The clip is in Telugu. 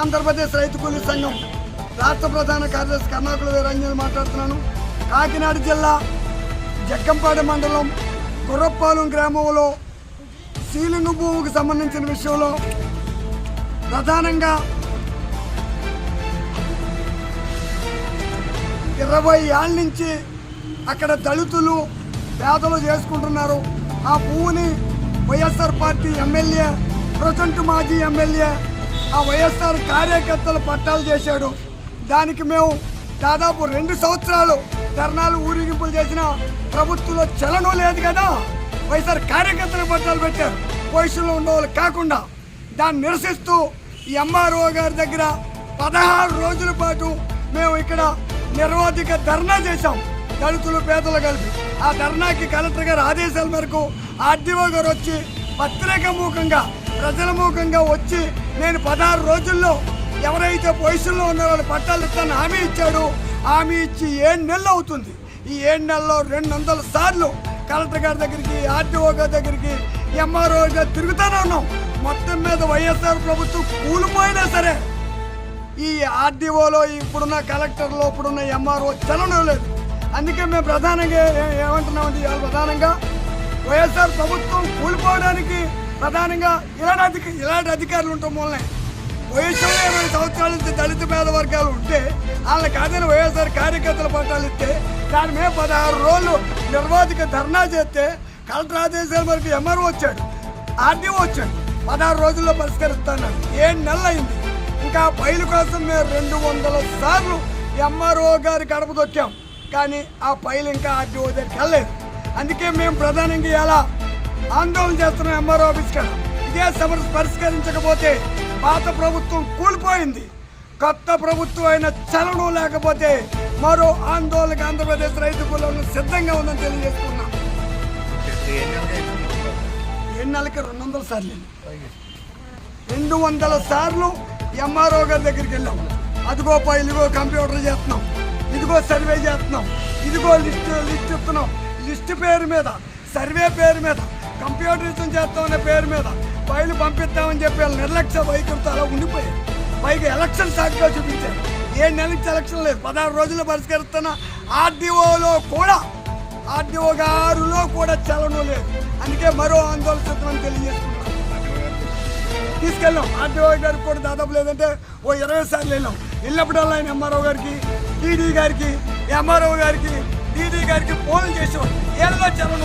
ఆంధ్రప్రదేశ్ రైతు కూలీ సంఘం రాష్ట్ర ప్రధాన కార్యదర్శి కర్ణాకుల వీరంజన్ మాట్లాడుతున్నాను. కాకినాడ జిల్లా జగ్గంపాడు మండలం గుర్రపాలెం గ్రామంలో సీలింగ్ భూమికి సంబంధించిన విషయంలో ప్రధానంగా ఇరవై ఏళ్ళ నుంచి అక్కడ దళితులు పేదలు చేసుకుంటున్నారు. ఆ భూమిని వైఎస్ఆర్ పార్టీ ఎమ్మెల్యే ప్రజెంట్ మాజీ ఎమ్మెల్యే ఆ వైఎస్ఆర్ కార్యకర్తలు పట్టాలు చేశాడు. దానికి మేము దాదాపు రెండు సంవత్సరాలు ధర్నాలు ఊరేగింపులు చేసిన ప్రభుత్వంలో చలనం లేదు కదా. వైఎస్ఆర్ కార్యకర్తలు పట్టాలు పెట్టారు. పొజిషన్లో ఉండేవాళ్ళు కాకుండా దాన్ని నిరసిస్తూ ఈ ఎంఆర్ఓ గారి దగ్గర పదహారు రోజుల పాటు మేము ఇక్కడ నిర్వాధిక ధర్నా చేశాం. దళితులు పేదలు కలిపి. ఆ ధర్నాకి కలెక్టర్ గారు ఆదేశాల మేరకు ఆర్డీఓ గారు వచ్చి పత్రిక మూకంగా ప్రజల మూకంగా వచ్చి నేను పదహారు రోజుల్లో ఎవరైతే పొజిషన్లో ఉన్నారో వాళ్ళు పట్టాలు ఇస్తాను హామీ ఇచ్చాడు హామీ ఇచ్చి ఏడు నెలలు అవుతుంది? ఈ ఏడు నెలల్లో రెండు వందల సార్లు కలెక్టర్ గారి దగ్గరికి ఆర్డీఓ గారి దగ్గరికి ఎంఆర్ఓ గారు తిరుగుతూనే ఉన్నాం. మొత్తం మీద వైఎస్ఆర్ ప్రభుత్వం కూలిపోయినా సరే ఈ ఆర్డీఓలో ఇప్పుడున్న కలెక్టర్లో ఇప్పుడున్న ఎంఆర్ఓ చలనం లేదు. అందుకే మేము ప్రధానంగా ఏ- ఏమంటున్నామంటే ప్రధానంగా వైఎస్ఆర్ ప్రభుత్వం కూలిపోవడానికి ప్రధానంగా ఇలాంటి అధిక ఇలాంటి అధికారులు ఉండటం వల్లనే వయసులో ఇరవై సంవత్సరాల నుంచి దళిత పేద వర్గాలు ఉంటే వాళ్ళకి కాదని వైఎస్ఆర్ కార్యకర్తల పట్టాలు ఇస్తే దాని మీద పదహారు రోజులు నిర్వాధిక ధర్నా చేస్తే కలెక్టర్ ఆదేశాల వరకు ఎంఆర్ఓ వచ్చాడు ఆర్డీఓ వచ్చాడు. పదహారు రోజుల్లో పరిష్కరిస్తాను ఏడు నెలలు అయింది. ఇంకా బయలు కోసం మేము రెండు వందల సార్లు ఎంఆర్ఓ గారి గడప దొక్కాం. కానీ ఆ ఫైల్ ఇంకా ఆర్డీఓ దగ్గరికి వెళ్ళలేదు. అందుకే మేము ప్రధానంగా ఇలా ఆందోళన చేస్తున్నాం ఎంఆర్ఓ ఆఫీస్ కదా ఇదే సమస్య పరిష్కరించకపోతే పాత ప్రభుత్వం కూలిపోయింది. కొత్త ప్రభుత్వం అయిన చలనం లేకపోతే మరో ఆందోళనకు ఆంధ్రప్రదేశ్ రైతు కులంలో సిద్ధంగా ఉందని తెలియజేసుకున్నాం ఎన్ని నెలకి రెండు వందల సార్లు రెండు వందల సార్లు ఎంఆర్ఓ గారి దగ్గరికి వెళ్ళాం. అదిగో పైలుగో కంప్యూటర్ చేస్తున్నాం. ఇదిగో సర్వే చేస్తున్నాం. ఇదిగో లిస్ట్ లిస్ట్ ఇస్తున్నాం. లిస్ట్ పేరు మీద సర్వే పేరు మీద కంప్యూటరిజం చేస్తామనే పేరు మీద ఫైల్ పంపిస్తామని చెప్పి వాళ్ళు నిర్లక్ష్య వైఖరితో అలా ఉండిపోయారు. పైగా ఎలక్షన్ సాక్షిగా చూపించారు. ఏ నెలకి ఎలక్షన్ లేదు. పదహారు రోజులు పరిష్కరిస్తున్న ఆర్డీఓలో కూడా ఆర్డీఓ గారులో కూడా చలనం లేదు. అందుకే మరో ఆందోళన చిత్రం తెలియజేసుకుంటాం తీసుకెళ్ళాం. ఆర్డీఓ గారికి కూడా దాదాపు లేదంటే ఓ ఇరవై సార్లు వెళ్ళాం. వెళ్ళినప్పుడల్లా ఆయన ఎంఆర్ఓ గారికి టీడీ గారికి ఎంఆర్ఓ గారికి గారికి ఫోన్ చేసి ఏళ్ళలో చలనం